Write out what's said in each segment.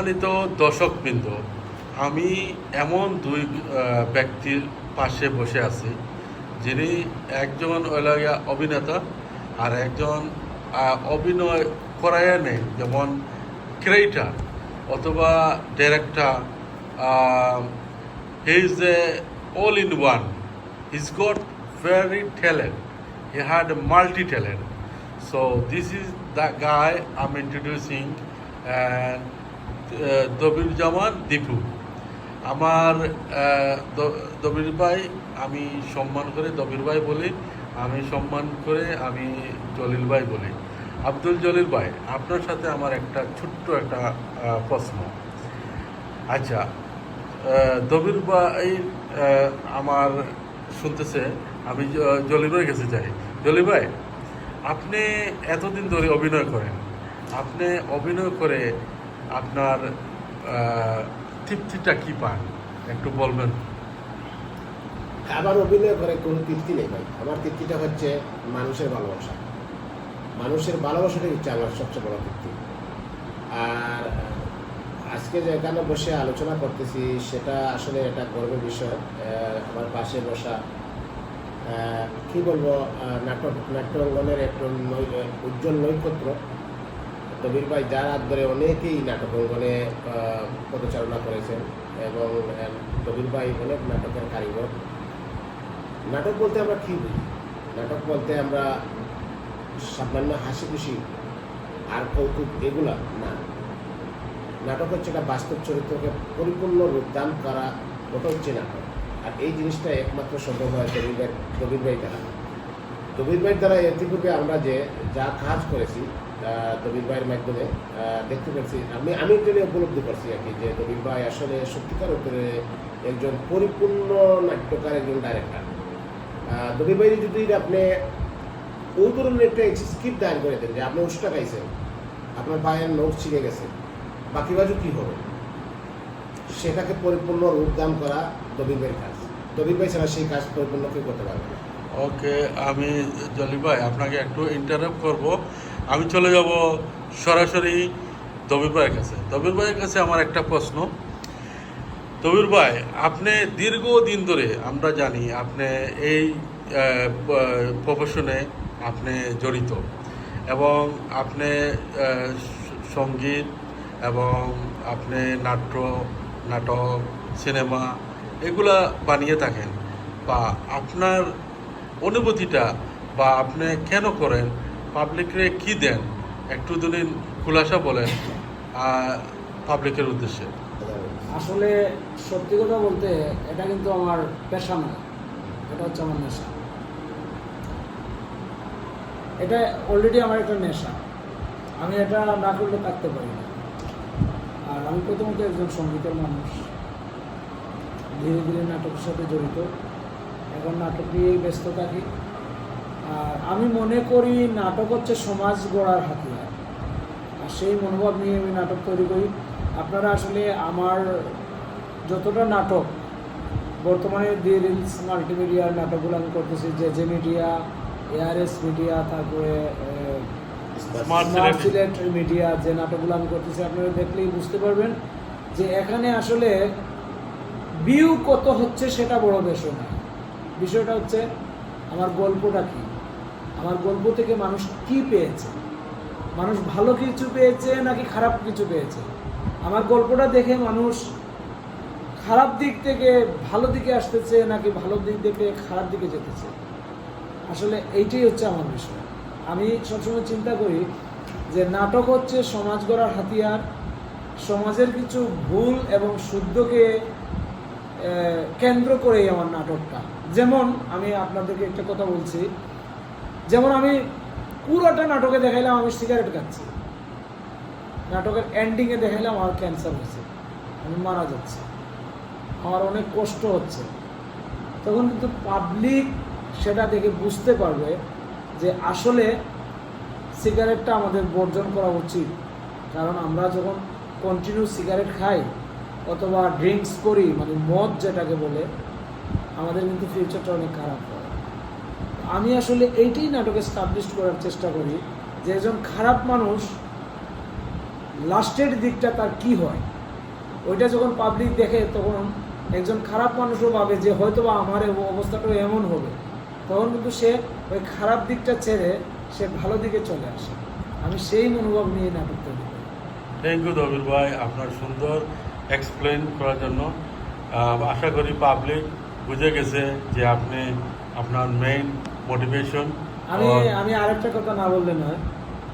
সম্মানিত দর্শকবৃন্দ, আমি এমন দুই ব্যক্তির পাশে বসে আছি যিনি একজন হইলাগিয়া অভিনেতা আর একজন অভিনয় করায় নেই, যেমন ক্রিয়েটার অথবা director he is a all in one his got very talent he had multi talent So, this is the guy I'm introducing and uh, Dabir Zaman Dipu. আমার দবির ভাই আমি সম্মান করে দবির ভাই বলি আমি সম্মান করে আমি জলিল ভাই বলি। আব্দুল জলিল ভাই আপনার সাথে আমার একটা ছোট্ট একটা প্রশ্ন। আচ্ছা দবির ভাই আমার শুনতেছে আমি জলিল ভাই কাছে যাই। জলিল ভাই আপনি এতদিন ধরে অভিনয় করেন। আপনি অভিনয় করে আপনার তৃপ্তিটা কি পান? একটু বলবেন। আমার অভিনয় করে কোনো তৃপ্তি নেই ভাই। আমার তৃপ্তিটা হচ্ছে মানুষের ভালোবাসা। মানুষের ভালোবাসাটাই হচ্ছে আমার সবচেয়ে বড় তৃপ্তি। আর আজকে যে এখানে বসে আলোচনা করতেছি, সেটা আসলে একটা গর্বের বিষয়। আমার পাশে বসা কি বলব নাটক নাট্য অঙ্গনের একটু নৈ- উজ্জ্বল নৈকট্য কবির ভাই যার হাত ধরে অনেকেই নাটক অঙ্গনে পদচারণা করেছেন এবং কবির ভাই অনেক নাটকের কারিগর। নাটক বলতে আমরা কি বুঝি? নাটক বলতে আমরা সামান্য হাসি খুশি আর কৌতুক এগুলা না। নাটক হচ্ছে একটা বাস্তব চরিত্রকে পরিপূর্ণ রূপদান করা ওটা হচ্ছে নাটক আর এই জিনিসটা একমাত্র সম্ভব হয় কবির ভাই কবির ভাই দ্বারা। কবির ভাই দ্বারা ইতিপূর্বে আমরা যে যা কাজ করেছি কবির ভাইয়ের মাধ্যমে দেখতে পাচ্ছি আমি আমি এটা উপলব্ধি করছি আর কি যে কবির ভাই আসলে সত্যিকার উপরে একজন পরিপূর্ণ নাট্যকার, একজন ডাইরেক্টর কবির ভাই যদি আপনি ওই ধরনের একটা স্ক্রিপ্ট দায়ের করে দেন যে আপনি ওষুধটা খাইছেন, আপনার পায়ের নোট ছিঁড়ে গেছে, বাকি বাজু কী হবে? সেটাকে পরিপূর্ণ রূপদান করা দবির ভাইয়ের কাজ। দবির ভাই ছাড়া সেই কাজ পরিপূর্ণ কেউ করতে পারবে না। ওকে, আমি জলিল ভাই, আপনাকে একটু ইন্টারাপ্ট করব। আমি চলে যাব সরাসরি দবির ভাইয়ের কাছে। দবির ভাইয়ের কাছে আমার একটা প্রশ্ন। দবির ভাই, আপনি দীর্ঘদিন ধরে আমরা জানি আপনি এই প্রফেশনে আপনি জড়িত এবং আপনি সংগীত এবং আপনি নাট্য, নাটক, সিনেমা এগুলা বানিয়ে থাকেন। বা আপনার অনুভূতিটা বা আপনি কেন করেন পাবলিকরে কি দেন? একটু দুদিন খুলাসা বলেন পাবলিকের উদ্দেশ্যে। আসলে সত্যি কথা বলতে এটা কিন্তু আমার পেশা নয় এটা হচ্ছে আমার নেশা। এটা অলরেডি আমার একটা নেশা। আমি এটা না করলে কাটতে পারি না। আর আমি প্রথমত একজন সঙ্গীতের মানুষ। ধীরে ধীরে নাটকের সাথে জড়িত। এখন নাটক নিয়েই ব্যস্ত থাকি। আর আমি মনে করি নাটক হচ্ছে সমাজ গড়ার হাতিয়ার। আর সেই মনোভাব নিয়ে আমি নাটক তৈরি করি। আপনারা আসলে আমার যতটা নাটক বর্তমানে দি রিলস মাল্টিমিডিয়ার নাটকগুলো আমি করতেছি যে যে মিডিয়া এআরএস মিডিয়া তারপরে স্মার্ট সিলেট। সিলেট মিডিয়া যে নাটকগুলো আমি করতেছি আপনারা দেখলেই বুঝতে পারবেন যে এখানে আসলে ভিউ কত হচ্ছে সেটা বড় বিষয় না বিষয়টা হচ্ছে আমার গল্পটা কি? আমার গল্প থেকে মানুষ কি পেয়েছে? মানুষ ভালো কিছু পেয়েছে নাকি খারাপ কিছু পেয়েছে? আমার গল্পটা দেখে মানুষ খারাপ দিক থেকে ভালো দিকে আসতেছে নাকি ভালো দিক থেকে খারাপ দিকে যেতেছে? আসলে এইটাই হচ্ছে আমার বিষয়। আমি সবসময় চিন্তা করি যে নাটক হচ্ছে সমাজ গড়ার হাতিয়ার। সমাজের কিছু ভুল এবং শুদ্ধকে কেন্দ্র করেই আমার নাটকটা। যেমন আমি আপনাদেরকে একটা কথা বলছি যেমন আমি পুরোটা নাটকে দেখাইলাম, আমি সিগারেট খাচ্ছি। নাটকের এন্ডিংয়ে দেখাইলাম, আমার ক্যান্সার হয়েছে। আমি মারা যাচ্ছি। আমার অনেক কষ্ট হচ্ছে। তখন কিন্তু পাবলিক সেটা দেখে বুঝতে পারবে যে আসলে সিগারেটটা আমাদের বর্জন করা উচিত। কারণ আমরা যখন কন্টিনিউ সিগারেট খাই অথবা ড্রিঙ্কস করি মানে মদ যেটাকে বলে, আমাদের কিন্তু ফিউচারটা অনেক খারাপ হয়। আমি আসলে এইটাই নাটকে স্টাবলিশ করার চেষ্টা করি যে একজন খারাপ মানুষ লাস্টের দিকটা তার কি হয়? ওইটা যখন পাবলিক দেখে তখন একজন খারাপ মানুষও ভাবে যে হয়তো বা আমার এই অবস্থাটা এমন হবে। তখন কিন্তু সে ওই খারাপ দিকটা ছেড়ে সে ভালো দিকে চলে আসে। আমি সেই মনোভাব নিয়ে নাটক তৈরি করি। থ্যাংক ইউ দবির ভাই, আপনার সুন্দর এক্সপ্লেন করার জন্য। আশা করি পাবলিক বুঝে গেছে যে আপনি আপনার মেইন মোটিভেশন আমি আমি আরেকটা কথা না বললে নয়।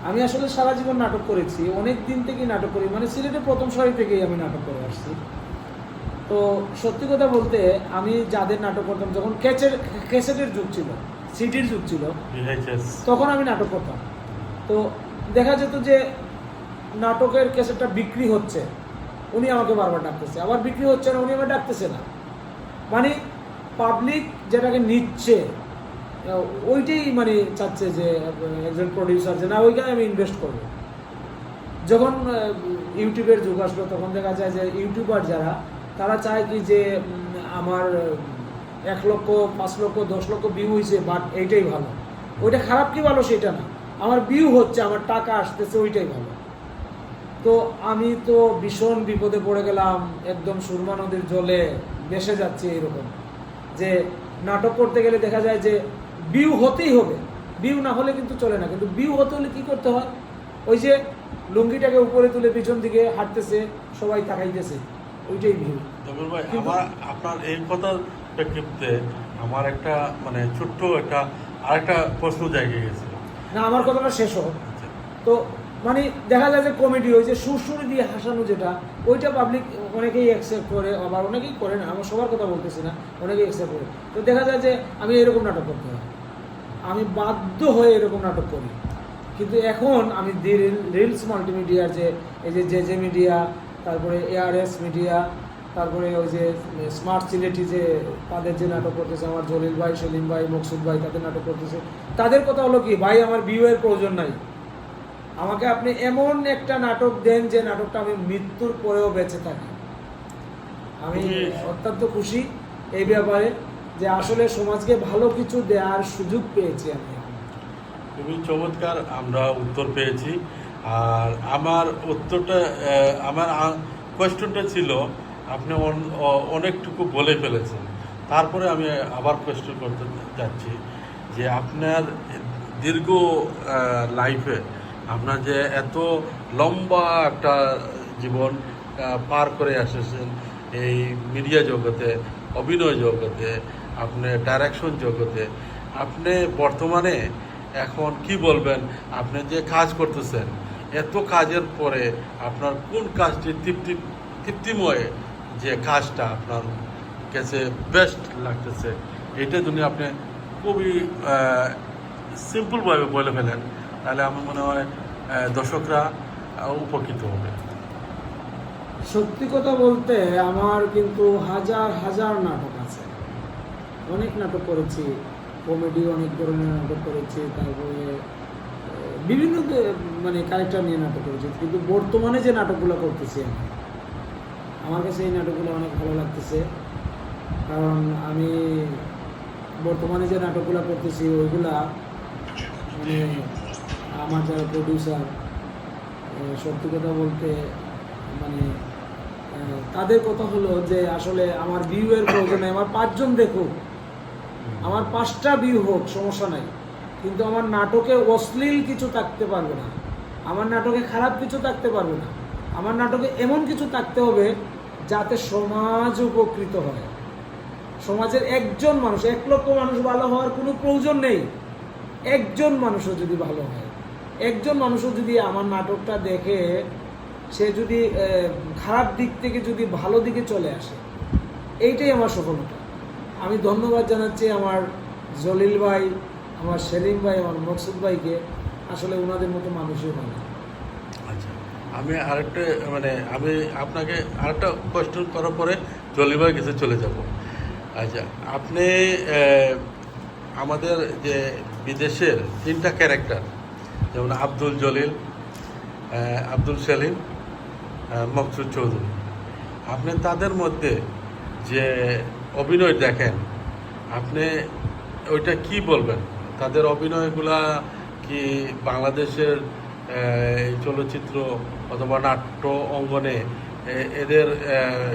আমি আসলে সারা জীবন নাটক করেছি অনেক দিন থেকেই নাটক করি মানে সিলেটের প্রথম সারি থেকেই আমি নাটক করে আসছি। তো সত্যি কথা বলতে আমি যাদের নাটক করতাম যখন ক্যাচের ক্যাসেটের যুগ ছিল সিডির যুগ ছিল তখন আমি নাটক করতাম। তো দেখা যেত যে নাটকের ক্যাসেটটা বিক্রি হচ্ছে উনি আমাকে বারবার ডাকতেছে। আবার বিক্রি হচ্ছে না উনি আমার ডাকতেছে না। মানে পাবলিক যেটাকে নিচ্ছে ওইটাই মানে চাচ্ছে যে একজন প্রডিউসার যে, না ওইখানে আমি ইনভেস্ট করব। যখন ইউটিউবের যুগ আসলো, তখন দেখা যায় যে ইউটিউবার যারা, তারা চায় কি যে আমার এক লক্ষ, পাঁচ লক্ষ, দশ লক্ষ ভিউ হয়েছে বাট এইটাই ভালো। ওইটা খারাপ কি ভালো সেটা না। আমার ভিউ হচ্ছে, আমার টাকা আসতেছে, ওইটাই ভালো। তো আমি তো ভীষণ বিপদে পড়ে গেলাম, একদম সুরমা নদীর জলে, ভেসে যাচ্ছে এরকম। যে, নাটক করতে গেলে দেখা যায় যে বিউ হতেই হবে। বিউ না হলে কিন্তু চলে না। কিন্তু বিউ হতে হলে কি করতে হয়? ওই যে লুঙ্গিটাকে উপরে তুলে পিছন দিকে হাঁটতেছে সবাই তাকাইতেছে। ওইটাই ভিউ ভাই আমার আপনার এই কথার প্রেক্ষিতে আমার একটা মানে ছোট্ট একটা আরেকটা প্রশ্ন জায়গায় গেছিল না আমার কথাটা শেষ হোক। তো মানে দেখা যায় যে কমেডি ওই যে সুরসুরি দিয়ে হাসানো যেটা ওইটা পাবলিক অনেকেই অ্যাকসেপ্ট করে আবার অনেকেই করে না আমার সবার কথা বলতেছি না অনেকেই অ্যাকসেপ্ট করে। তো দেখা যায় যে আমি এরকম নাটক করতে হয়। আমি বাধ্য হয়ে এরকম নাটক করি। কিন্তু এখন আমি রিলস মাল্টিমিডিয়ার যে এই যে জে জে মিডিয়া তারপরে এআরএস মিডিয়া তারপরে ওই যে স্মার্ট সিলেটি যে তাদের যে নাটক করতেছে আমার জলিল ভাই সলিম ভাই মকসুদ ভাই তাদের নাটক করতেছে। তাদের কথা হলো কি ভাই আমার বিয়ের প্রয়োজন নাই। আমাকে আপনি এমন একটা নাটক দেন যে নাটকটা আমি মৃত্যুর পরেও বেঁচে থাকি। আমি অত্যন্ত খুশি এই ব্যাপারে। যে আসলে সমাজকে ভালো কিছু দেওয়ার সুযোগ পেয়েছি আমি খুবই চমৎকার, আমরা উত্তর পেয়েছি। আর আমার উত্তরটা আমার কোয়েশ্চনটা ছিল, আপনি অন- অনেকটুকু বলে ফেলেছেন। তারপরে আমি আবার কোয়েশ্চন করতে যাচ্ছি যে আপনার দীর্ঘ লাইফে আপনার যে এত লম্বা একটা জীবন পার করে এসেছেন এই মিডিয়া জগতে, অভিনয় জগতে আপনি ডাইরেকশন জগতে, আপনি বর্তমানে এখন কি বলবেন? আপনি যে কাজ করতেছেন, এত কাজের পরে আপনার কোন কাজটি তৃপ্তি, তৃপ্তিময় যে কাজটা আপনার কাছে বেস্ট লাগতেছে? এটা যদি আপনি খুবই সিম্পলভাবে বলে ফেলেন, তাহলে আমার মনে হয় দর্শকরা উপকৃত হবে। সত্যি কথা বলতে আমার কিন্তু হাজার হাজার নাটক অনেক নাটক করেছি কমেডি অনেক ধরনের নাটক করেছি, তারপরে বিভিন্ন মানে ক্যারেক্টার নিয়ে নাটক করেছি, কিন্তু বর্তমানে যে নাটকগুলো করতেছি আমি, আমার কাছে এই নাটকগুলো অনেক ভালো লাগতেছে। কারণ আমি বর্তমানে যে নাটকগুলো করতেছি, ওইগুলা মানে আমার যারা প্রডিউসার সত্যি কথা বলতে মানে তাদের কথা হলো যে আসলে আমার ভিউ এর প্রয়োজন আমার পাঁচজন দেখুক। আমার পাঁচটা ভিউ হোক, সমস্যা নাই। কিন্তু আমার নাটকে অশ্লীল কিছু থাকতে পারবে না। আমার নাটকে খারাপ কিছু থাকতে পারবে না। আমার নাটকে এমন কিছু থাকতে হবে যাতে সমাজ উপকৃত হয়। সমাজের একজন মানুষ, এক লক্ষ মানুষ ভালো হওয়ার কোনো প্রয়োজন নেই। একজন মানুষও যদি ভালো হয়। একজন মানুষও যদি আমার নাটকটা দেখে, সে যদি খারাপ দিক থেকে যদি ভালো দিকে চলে আসে, এইটাই আমার সফলতা। আমি ধন্যবাদ জানাচ্ছি আমার জলিল ভাই, আমার সেলিম ভাই, আমার মকসুদ ভাইকে। আসলে ওনাদের মতো মানুষই হয় আচ্ছা আমি আরেকটা মানে আমি আপনাকে আরেকটা কোয়েশ্চেন করার পরে জলিবার কাছে চলে যাব। আচ্ছা আপনি আমাদের যে বিদেশের তিনটা ক্যারেক্টার যেমন আব্দুল জলিল আব্দুল সেলিম মকসুদ চৌধুরী, আপনি তাদের মধ্যে যে অভিনয় দেখেন। আপনি ওইটা কি বলবেন? তাদের অভিনয়গুলা কি বাংলাদেশের চলচ্চিত্র অথবা নাট্য অঙ্গনে এদের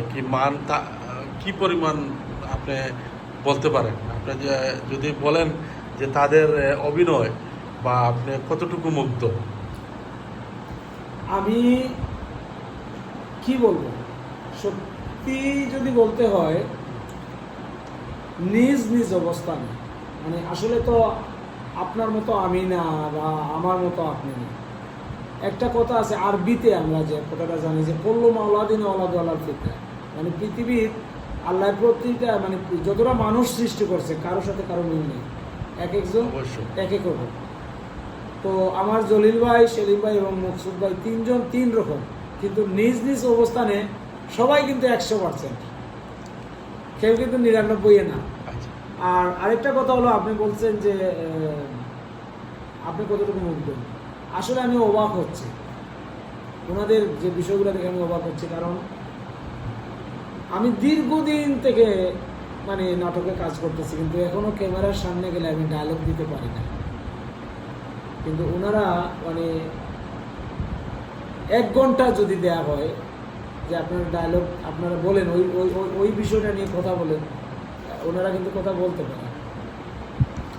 কি মান তা, কি পরিমাণ আপনি বলতে পারেন? আপনি যদি বলেন যে তাদের অভিনয় বা আপনি কতটুকু মুগ্ধ? আমি কি বলব? সত্যি যদি বলতে হয় নিজ নিজ অবস্থানে। মানে আসলে তো আপনার মতো আমি না বা আমার মতো আপনি না। একটা কথা আছে আরবিতে আমরা যে কথাটা জানি যে পল্লু মাওলাদিন আল্লাহ আল্লাহ ফিতরা মানে পৃথিবীর আল্লাহ প্রতিটা মানে যতটা মানুষ সৃষ্টি করছে কারোর সাথে কারও মিল নেই। এক একজন এক এক রকম। তো আমার জলিল ভাই সেলিম ভাই এবং মকসুদ ভাই তিনজন তিন রকম। কিন্তু নিজ নিজ অবস্থানে সবাই কিন্তু একশো পার্সেন্ট কেউ কিন্তু নিরানব্বই না। আর আরেকটা কথা হলো, আপনি বলছেন যে আপনি কতটুকু মুগ্ধ? আসলে আমি অবাক হচ্ছি। ওনাদের যে বিষয়গুলো দেখে আমি অবাক হচ্ছি, কারণ আমি দীর্ঘদিন থেকে মানে নাটকে কাজ করতেছি, কিন্তু এখনও ক্যামেরার সামনে গেলে আমি ডায়লগ দিতে পারি না। কিন্তু ওনারা মানে এক ঘণ্টা যদি দেয়া হয়, যে আপনার ডায়লগ আপনারা বলেন ওই, ওই- ওই বিষয়টা নিয়ে কথা বলেন ওনারা কিন্তু কথা বলতে পারে।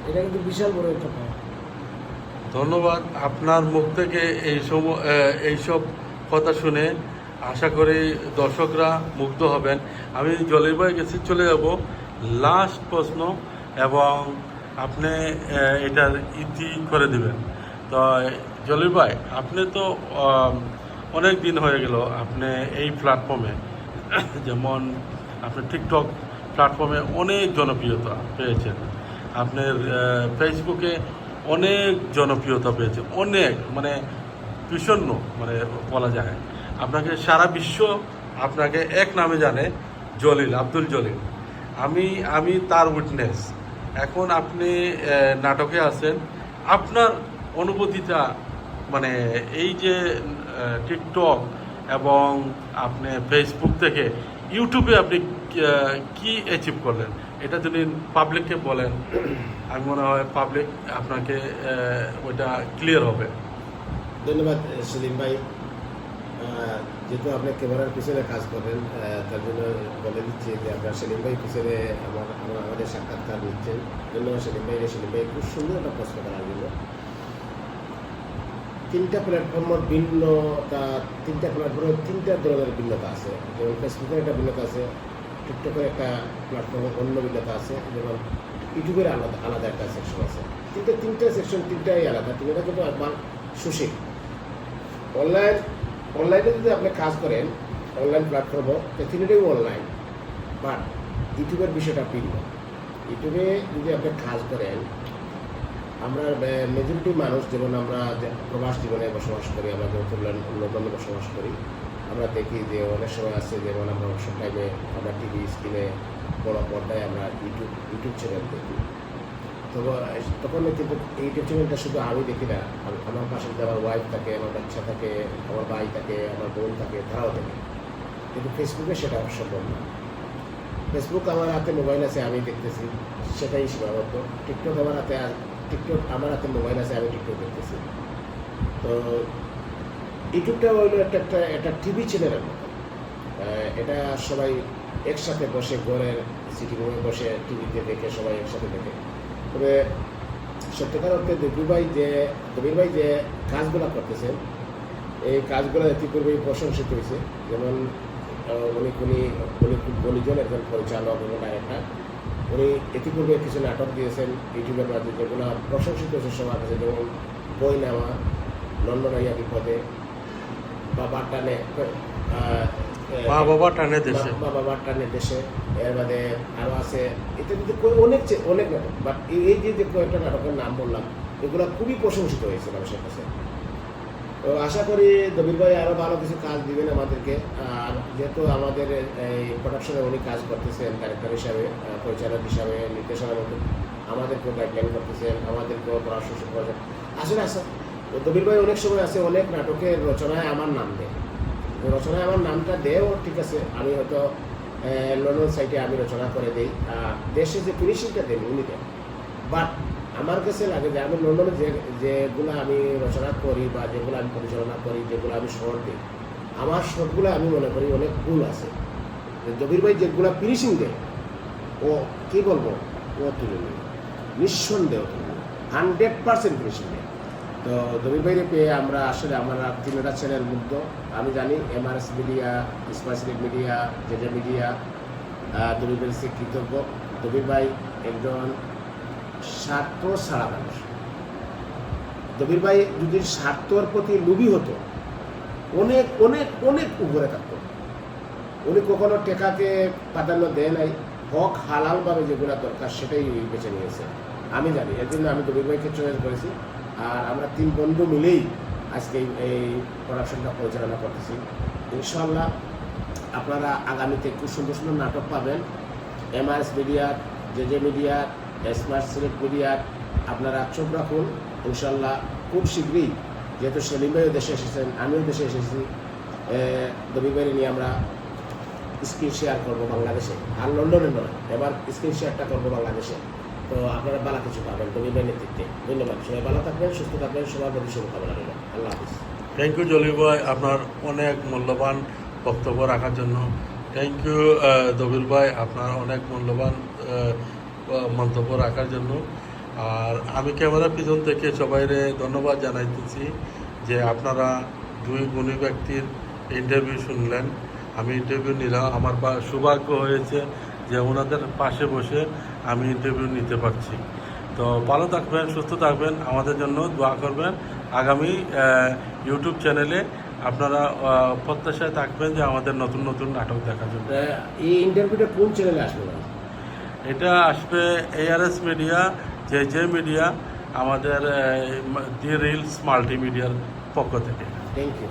এটা কিন্তু বিশাল বড় একটা পাওয়া। ধন্যবাদ আপনার মুখ থেকে এই সম এইসব কথা শুনে। আশা করি দর্শকরা মুগ্ধ হবেন। আমি জলির ভাই কাছে চলে যাব। লাস্ট প্রশ্ন এবং আপনি এটার ইতি করে দিবেন। তো জলির ভাই, আপনি তো অনেক দিন হয়ে গেল আপনি এই প্ল্যাটফর্মে যেমন আপনি টিকটক প্ল্যাটফর্মে অনেক জনপ্রিয়তা পেয়েছেন আপনার ফেসবুকে অনেক জনপ্রিয়তা পেয়েছে। অনেক মানে ভীষণ মানে বলা যায়। আপনাকে সারা বিশ্ব আপনাকে এক নামে জানে, জলিল, আব্দুল জলিল। আমি আমি তার উইটনেস এখন আপনি নাটকে আছেন। আপনার অনুভূতিটা মানে এই যে টিকটক এবং আপনি ফেসবুক থেকে ইউটিউবে আপনি কি অ্যাচিভ করলেন? এটা যদি পাবলিককে বলেন, আমি মনে হয় পাবলিক আপনাকে ওইটা ক্লিয়ার হবে। ধন্যবাদ সেলিম ভাই। যেহেতু আপনি ক্যামেরার পিছনে কাজ করেন তার জন্য বলে দিচ্ছি যে আপনার সেলিম ভাই পিছনে আমার আমাদের সাক্ষাৎকার নিচ্ছেন। ধন্যবাদ সেলিম ভাই সেলিম ভাই খুব সুন্দর একটা প্রশ্ন করার জন্য। তিনটা প্ল্যাটফর্মের ভিন্নতা, তিনটা প্ল্যাটফর্মের তিনটা ধরনের ভিন্নতা আছে। যেমন ফেসবুকের একটা ভিন্নতা আছে টিকটকের একটা প্ল্যাটফর্মে অন্য ভিন্নতা আছে, যেমন ইউটিউবের আলাদা আলাদা একটা সেকশন আছে। তিনটা তিনটা সেকশন তিনটাই আলাদা তিনটা কিন্তু একবার সুশীল অনলাইন অনলাইনে যদি আপনি কাজ করেন অনলাইন প্ল্যাটফর্মও তিনটাই অনলাইন বাট ইউটিউবের বিষয়টা ভিন্ন। ইউটিউবে যদি আপনি কাজ করেন, আমরা মেজরিটি মানুষ, যেমন আমরা প্রবাস জীবনে বসবাস করি, আমরা লন- লন্ডনে বসবাস করি আমরা দেখি যে অনেক সময় আছে যেমন আমরা অবসর টাইমে আমরা টিভি স্ক্রিনে বড় পর্দায় আমরা ইউটিউব ইউটিউব চ্যানেল দেখি। তো তখন কিন্তু এই ইউটিউব চ্যানেলটা শুধু আমি দেখি না আম- আমার পাশে যে আমার ওয়াইফ থাকে, আমার বাচ্চা থাকে, আমার ভাই থাকে, আমার বোন থাকে, তারাও দেখে। কিন্তু ফেসবুকে সেটা সম্ভব না। ফেসবুক আমার হাতে মোবাইল আছে, আমি দেখতেছি, সেটাই সীমাবদ্ধ। টিকটক আমার হাতে টিকটক আমার হাতে মোবাইল আছে, আমি টিকটক দেখতেছি। তো ইউটিউবটা হলো একটা একটা একটা টিভি চ্যানেলের মতো। এটা সবাই একসাথে বসে ঘরের সিটি রুমে বসে টিভিতে দেখে, সবাই একসাথে দেখে। তবে সত্যিকার অর্থে ভাই যে দবির ভাই যে কাজগুলো করতেছেন এই কাজগুলো ইতিপূর্বেই প্রশংসিত হয়েছে। যেমন উনি উনি খুব বলিজন একজন পরিচালক এবং ডাইরেক্টর উনি ইতিপূর্বে কিছু নাটক দিয়েছেন, ইউটিউবের মাধ্যমে যেগুলো প্রশংসিত হয়েছে সবার কাছে, যেমন বই নেওয়া লন্ডন আইয়া বিপদে বাবা টানে মা বাবা টানে দেশে। মা বাবার টানে দেশে এর বাদে আরও আছে ইত্যাদি অনেক অনেক নাটক বাট এই যে যে কয়েকটা নাটকের নাম বললাম এগুলো খুবই প্রশংসিত হয়েছে মানুষের কাছে। তো আশা করি দবির ভাই আরও ভালো কিছু কাজ দিবেন আমাদেরকে। আর যেহেতু আমাদের এই প্রোডাকশনে উনি কাজ করতেছেন ডাইরেক্টর হিসাবে পরিচালক হিসাবে নির্দেশনার মতো আমাদেরকেও গাইডলাইন করতেছেন আমাদেরকেও করছেন আসলে আসা দবির ভাই অনেক সময় আছে, অনেক নাটকের রচনায় আমার নাম দেয়। রচনায় আমার নামটা দেও ঠিক আছে, আমি হয়তো লন্ডন সাইটে আমি রচনা করে দিই। দেশে যে ফিনিশিংটা দেন, উনি দেন। বাট আমার কাছে লাগে যে আমি লন্ডনে যে, যেগুলো আমি রচনা করি বা যেগুলো আমি পরিচালনা করি, যেগুলো আমি শর্ট দিই, আমার শর্টগুলো আমি মনে করি অনেক ভুল আছে। যে দবির ভাই যেগুলো ফিনিশিং দেয়, ও কী বলব? ও তুলনীয় নিঃসন্দেহ তুলনীয় হান্ড্রেড পার্সেন্ট ফিনিশিং দেয়। তো দবির ভাইরে পেয়ে আমরা আসলে আমরা তিনটা চ্যানেল মুগ্ধ। আমি জানি MRS media স্পাইসিলিক media, J J media Dabir ভাই সে কৃতজ্ঞ। দবির ভাই একজন স্বার্থ ছাড়া মানুষ। দবির ভাই যদি স্বার্থর প্রতি লোভী হতো, অনেক অনেক অনেক উপরে থাকতো। উনি কখনো টেকাকে প্রাধান্য দেয় নাই। হক হালালভাবে যেগুলো দরকার সেটাই বেছে নিয়েছে। আমি জানি, এর জন্য আমি দবির ভাইকে চয়েস করেছি। আর আমরা তিন বন্ধু মিলেই আজকে এই- প্রোডাকশনটা পরিচালনা করতেছি। ইনশাল্লাহ আপনারা আগামীতে খুব সুন্দর সুন্দর নাটক পাবেন। এমআরএস মিডিয়ার জে জে মিডিয়ার স্মার্ট সিলেক্ট মিডিয়ার আপনারা চোখ রাখুন। ইনশাল্লাহ খুব শীঘ্রই, যেহেতু সেলিম ভাইও দেশে এসেছেন, আমিও দেশে এসেছি দবিবাড়ি নিয়ে আমরা স্ক্রিন শেয়ার করব বাংলাদেশে। আর লন্ডনে নয়, এবার স্ক্রিন শেয়ারটা করব বাংলাদেশে। তো আপনারা ভালো কিছু পাবেন দবিবাড়ির নেতৃত্বে। ধন্যবাদ। সবাই ভালো থাকবেন, সুস্থ থাকবেন, সবার প্রতি শুভকামনা রইল। আল্লাহ হাফিজ। থ্যাংক ইউ জলি ভাই, আপনার অনেক মূল্যবান বক্তব্য রাখার জন্য। থ্যাংক ইউ দবিল ভাই, আপনার অনেক মূল্যবান মন্তব্য রাখার জন্য। আর আমি ক্যামেরার পিছন থেকে সবাইরে ধন্যবাদ জানাইতেছি যে আপনারা দুই গুণী ব্যক্তির ইন্টারভিউ শুনলেন। আমি ইন্টারভিউ নিলাম, আমার সৌভাগ্য হয়েছে যে ওনাদের পাশে বসে আমি ইন্টারভিউ নিতে পারছি। তো ভালো থাকবেন সুস্থ থাকবেন আমাদের জন্য দোয়া করবেন। আগামী ইউটিউব চ্যানেলে আপনারা প্রত্যাশায় থাকবেন যে আমাদের নতুন নতুন নাটক দেখার জন্য। এই ইন্টারভিউটা কোন চ্যানেলে আসবে? এটা আসবে ARS media J J media আমাদের দি রিলস মাল্টিমিডিয়ার পক্ষ থেকে। Thank you